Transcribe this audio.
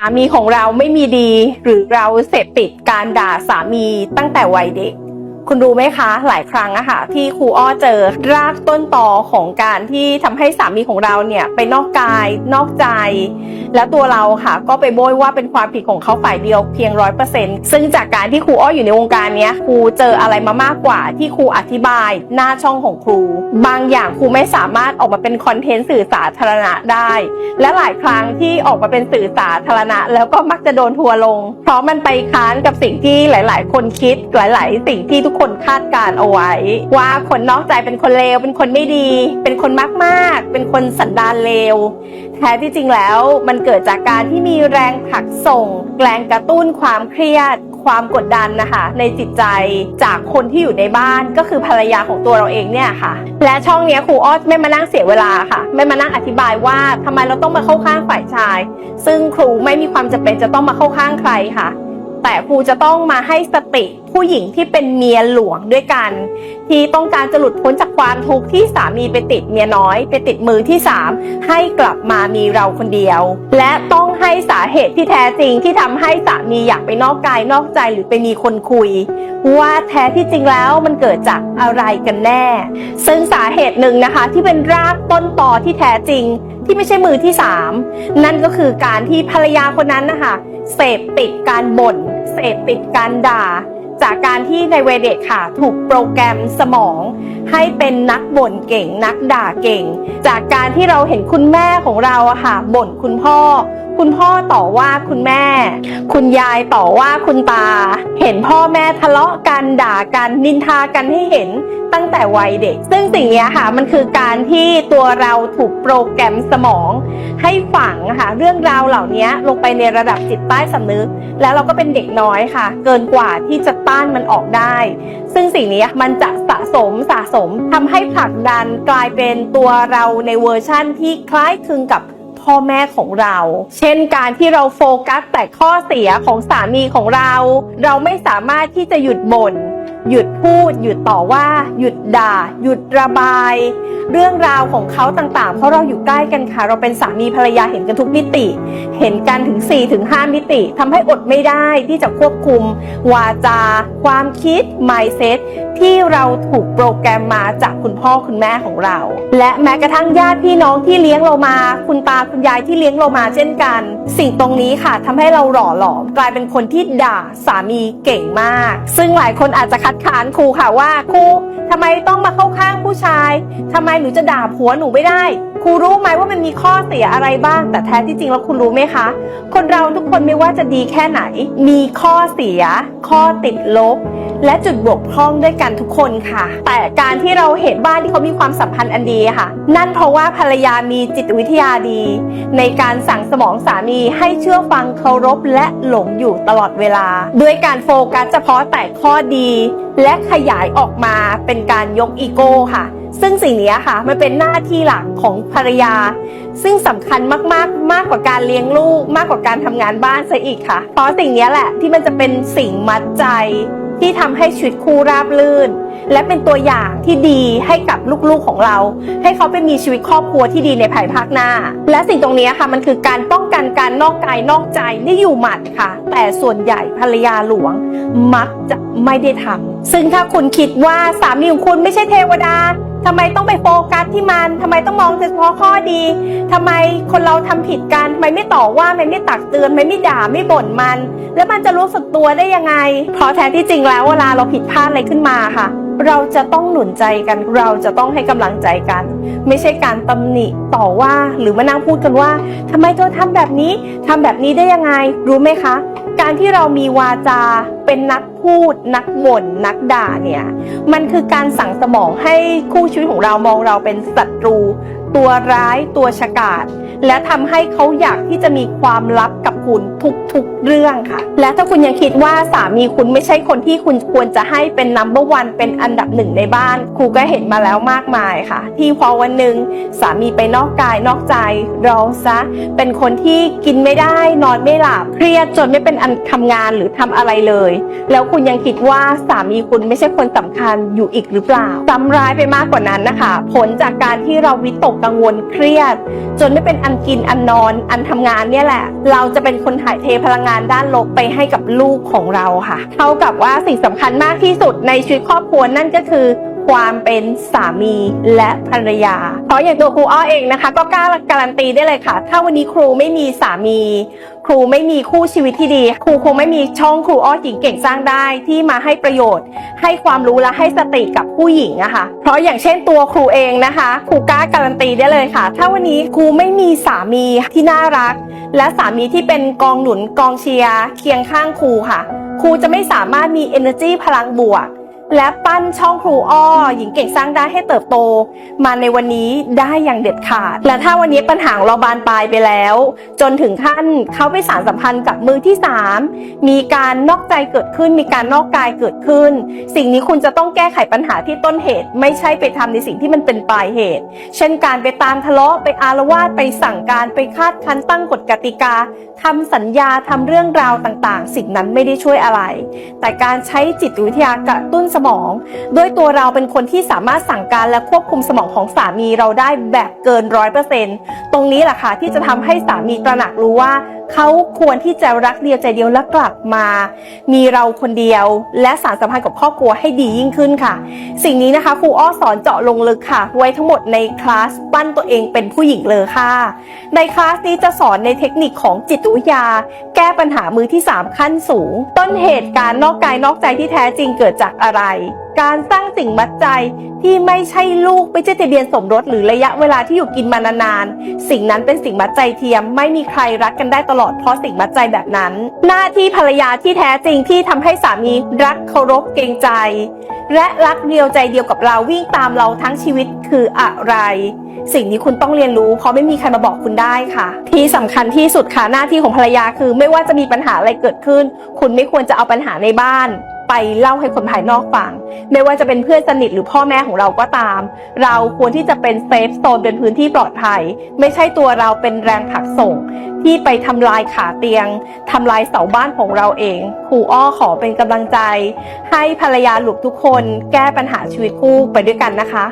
ามีของเราไม่มีดี หรือเราเสพติดการด่าสามีตั้งแต่วัยเด็ก คุณรู้ไหมคะ หลายครั้งอะค่ะที่ครูอ้อเจอรากต้นตอของการที่ทำให้สามีของเราเนี่ยไปนอกกายนอกใจ แล้วตัวเราค่ะ ก็ไปโบยว่าเป็นความผิดของเขาฝ่ายเดียวเพียงร้อยเปอร์เซ็นต์ซึ่งจากการที่ครูอ้ออยู่ในวงการเนี้ยครูเจออะไรมามากกว่าที่ครูอธิบายหน้าช่องของครู บางอย่างครูไม่สามารถออกมาเป็นคอนเทนต์สื่อสาธารณะได้ และหลายครั้งที่ออกมาเป็นสื่อสาธารณะ แล้วก็มักจะโดนทัวร์ลง เพราะมันไปค้านกับสิ่งที่หลาย ๆ คนคิดหลาย ๆ สิ่งที่ทุกคนคาดการเอาไว้ ว่าคนนอกใจเป็นคนเลว เป็นคนไม่ดี เป็นคนมากๆ เป็นคนสันดานเลว แท้ที่จริงแล้วมันเกิดจากการที่มีแรงผลักส่ง แรงกระตุ้นความเครียด ความกดดันนะคะ ในจิตใจจากคนที่อยู่ในบ้านก็คือภรรยาของตัวเราเองเนี่ยค่ะ และช่องนี้ครูออสไม่มานั่งเสียเวลาค่ะ ไม่มานั่งอธิบายว่าทำไมเราต้องมาเข้าข้างฝ่ายชาย ซึ่งครูไม่มีความจำเป็นจะต้องมาเข้าข้างใครค่ะ แต่ครูจะต้องมาให้สติผู้หญิงที่เป็นเมียหลวงด้วยกัน ที่ต้องการจะหลุดพ้นจากความทุกข์ที่สามีไปติดเมียน้อย ไปติดมือที่สามให้กลับมามีเราคนเดียว และต้องให้สาเหตุที่แท้จริงที่ทำให้สามีอยากไปนอกกายนอกใจหรือไปมีคนคุย ว่าแท้ที่จริงแล้วมันเกิดจากอะไรกันแน่ ซึ่งสาเหตุหนึ่งนะคะที่เป็นรากต้นตอที่แท้จริง ที่ไม่ใช่มือที่สามนั่นก็คือการที่ภรรยาคนนั้นนะคะ เสพติดการบ่น เสพติดการด่า จากการที่ในเวเด็กค่ะ ถูกโปรแกรมสมอง ให้เป็นนักบ่นเก่ง นักด่าเก่ง จากการที่เราเห็นคุณแม่ของเราอะค่ะบ่นคุณพ่อคุณพ่อต่อว่าคุณแม่ คุณยายต่อว่าคุณตา เห็นพ่อแม่ทะเลาะกันด่ากันนินทากันให้เห็นตั้งแต่วัยเด็ก ซึ่งสิ่งนี้ค่ะมันคือการที่ตัวเราถูกโปรแกรมสมอง ให้ฝังค่ะเรื่องราวเหล่านี้ลงไปในระดับจิตใต้สำนึก แล้วเราก็เป็นเด็กน้อยค่ะ เกินกว่าที่จะต้านมันออกได้ ซึ่งสิ่งนี้มันจะสะสมสะสมทำให้ผลักดันกลายเป็นตัวเราในเวอร์ชั่นที่คล้ายคลึงกับ พ่อแม่ของเรา เช่นการที่เราโฟกัสแต่ข้อเสียของสามีของเรา เราไม่สามารถที่จะหยุดบ่น หยุดพูด หยุดต่อว่า หยุดด่า หยุดระบาย เรื่องราวของเขาต่างๆ เพราะเราอยู่ใกล้กันค่ะ เราเป็นสามีภรรยาเห็นกันทุกมิติ เห็นกันถึง4-5ถึง5มิติทำให้อดไม่ได้ที่จะควบคุม วาจา ความคิด mindset ที่เราถูกโปรแกรมมาจากคุณพ่อคุณแม่ของเรา และแม้กระทั่งญาติพี่น้องที่เลี้ยงเรามา คุณตาคุณยายที่เลี้ยงเรามาเช่นกัน สิ่งตรงนี้ค่ะทำให้เราหล่อหลอมกลายเป็นคนที่ด่าสามีเก่งมาก ซึ่งหลายคนอาจจะคัดค้านครูค่ะว่าครูทำไมต้องมาเข้าข้างผู้ชายทำไมหนูจะด่าผัวหนูไม่ได้ ครูรู้ไหมว่ามันมีข้อเสียอะไรบ้าง แต่แท้ที่จริงแล้วคุณรู้ไหมคะ คนเราทุกคนไม่ว่าจะดีแค่ไหน มีข้อเสีย ข้อติดลบ และจุดบกพร่องด้วยกันทุกคนค่ะ แต่การที่เราเห็นบ้านที่เขามีความสัมพันธ์อันดีค่ะ นั่นเพราะว่าภรรยามีจิตวิทยาดี ในการสั่งสมองสามีให้เชื่อฟังเคารพและหลงอยู่ตลอดเวลา ด้วยการโฟกัสเฉพาะแต่ข้อดี และขยายออกมาเป็นการยกอีโก้ค่ะซึ่งสิ่งนี้ค่ะมันเป็นหน้าที่หลักของภรรยา ซึ่งสำคัญมากๆ มากกว่าการเลี้ยงลูก มากกว่าการทำงานบ้านซะอีกค่ะ เพราะสิ่งนี้แหละที่มันจะเป็นสิ่งมัดใจ ที่ทำให้ชีวิตคู่ราบรื่น และเป็นตัวอย่างที่ดีให้กับลูกๆของเรา ให้เขาไปมีชีวิตครอบครัวที่ดีในภายภาคหน้า และสิ่งตรงนี้ค่ะมันคือการป้องกันการนอกกายนอกใจนี่อยู่หมัดค่ะ แต่ส่วนใหญ่ภรรยาหลวง มักจะไม่ได้ทำซึ่งถ้าคุณคิดว่าสามีของคุณไม่ใช่เทวดาทำไมต้องไปโฟกัสที่มันทำไมต้องมองเฉพาะข้อดีทำไมคนเราทำผิดกันทำไมไม่ต่อว่าไมไม่ตักเตือนไมไม่ด่าไม่บ่นมัน แล้วมันจะรู้สึกตัวได้ยังไง เพราะแท้ที่จริงแล้วเวลาเราผิดพลาดอะไรขึ้นมาค่ะ เราจะต้องหนุนใจกัน เราจะต้องให้กำลังใจกัน ไม่ใช่การตำหนิต่อว่าหรือมานั่งพูดกันว่าทำไมเธอทำแบบนี้ทำแบบนี้ได้ยังไง รู้ไหมคะ การที่เรามีวาจาเป็นนักพูด นักบ่นนักด่าเนี่ย มันคือการสั่งสมองให้คู่ชีวิตของเรามองเราเป็นศัตรู ตัวร้ายตัวฉกาจและทำให้เขาอยากที่จะมีความลับกับ คุณทุกๆเรื่องค่ะ และถ้าคุณยังคิดว่าสามีคุณไม่ใช่คนที่คุณควรจะให้เป็นนัมเบอร์วันเป็นอันดับหนึ่งในบ้านครูก็เห็นมาแล้วมากมายค่ะ ที่พอวันหนึ่งสามีไปนอกกายนอกใจเราซะเป็นคนที่กินไม่ได้นอนไม่หลับเครียดจนไม่เป็นอันทำงานหรือทำอะไรเลย แล้วคุณยังคิดว่าสามีคุณไม่ใช่คนสำคัญอยู่อีกหรือเปล่าซ้ำร้ายไปมากกว่านั้นนะคะ ผลจากการที่เราวิตกกังวลเครียด จนไม่เป็นอันกินอันนอนอันทำงานเนี่ยแหละ เราจะเป็นเป็นคนถ่ายเทพลังงานด้านลบไปให้กับลูกของเราค่ะ เท่ากับว่าสิ่งสำคัญมากที่สุดในชีวิตครอบครัวนั่นก็คือ ความเป็นสามีและภรรยา เพราะอย่างตัวครูอ้อเองนะคะ ก็กล้าการันตีได้เลยค่ะ ถ้าวันนี้ครูไม่มีสามี ครูไม่มีคู่ชีวิตที่ดี ครูคงไม่มีช่องครูอ้อหญิงเก่งสร้างได้ที่มาให้ประโยชน์ ให้ความรู้และให้สติกับผู้หญิงอะคะ เพราะอย่างเช่นตัวครูเองนะคะ ครูกล้าการันตีได้เลยค่ะ ถ้าวันนี้ครูไม่มีสามีที่น่ารัก และสามีที่เป็นกองหนุนกองเชียร์เคียงข้างครูค่ะ ครูจะไม่สามารถมี energy พลังบวก และปั้นช่องครูอ้อ หญิงเก่งสร้างได้ให้เติบโต มาในวันนี้ได้อย่างเด็ดขาด และถ้าวันนี้ปัญหาเราบานปลายไปแล้ว จนถึงขั้นเขาไปสารสัมพันธ์กับมือที่ 3 มีการนอกใจเกิดขึ้น มีการนอกกายเกิดขึ้น สิ่งนี้คุณจะต้องแก้ไขปัญหาที่ต้นเหตุ ไม่ใช่ไปทำในสิ่งที่มันเป็นปลายเหตุ เช่นการไปตามทะเลาะไปอารวาสไปสั่งการไปคาดคันตั้งกฎกติกาทำสัญญาทำเรื่องราวต่างๆ สิ่งนั้นไม่ได้ช่วยอะไร แต่การใช้จิตวิทยากระตุ้นสมองด้วยตัวเราเป็นคนที่สามารถสั่งการและควบคุมสมองของสามีเราได้แบบเกินร้อยเปอร์เซ็นต์ตรงนี้แหละค่ะที่จะทำให้สามีตระหนักรู้ว่า เขาควรที่จะรักเดียวใจเดียวและกลับมา มีเราคนเดียว และสารสัมพันธ์กับครอบครัวให้ดียิ่งขึ้นค่ะ สิ่งนี้นะคะครูอ้อสอนเจาะลงลึกค่ะ ไว้ทั้งหมดในคลาสปั้นตัวเองเป็นผู้หญิงเลยค่ะ ในคลาสนี้จะสอนในเทคนิคของจิตวิทยา แก้ปัญหามือที่ 3 ขั้นสูง ต้นเหตุการนอกกายนอกใจที่แท้จริงเกิดจากอะไร การสร้างสิ่งมัดใจที่ไม่ใช่ลูกไม่ใช่ทะเบียนสมรสหรือระยะเวลาที่อยู่กินมานานๆ สิ่งนั้นเป็นสิ่งมัดใจเทียม ไม่มีใครรักกันได้ตลอดเพราะสิ่งมัดใจแบบนั้น หน้าที่ภรรยาที่แท้จริงที่ทำให้สามีรักเคารพเกรงใจ และรักเดียวใจเดียวกับเราวิ่งตามเราทั้งชีวิตคืออะไร สิ่งนี้คุณต้องเรียนรู้ เพราะไม่มีใครมาบอกคุณได้ค่ะ ที่สำคัญที่สุดค่ะหน้าที่ของภรรยาคือ ไม่ว่าจะมีปัญหาอะไรเกิดขึ้น คุณไม่ควรจะเอาปัญหาในบ้าน ไปเล่าให้คนภายนอกฟัง ไม่ว่าจะเป็นเพื่อนสนิทหรือพ่อแม่ของเราก็ตาม เราควรที่จะเป็นเซฟโซนเป็นพื้นที่ปลอดภัย ไม่ใช่ตัวเราเป็นแรงผลักส่ง ที่ไปทำลายขาเตียงทำลายเสาบ้านของเราเองครูอ้อขอเป็นกำลังใจ ให้ภรรยาหลุกทุกคน แก้ปัญหาชีวิตคู่ไปด้วยกันนะคะ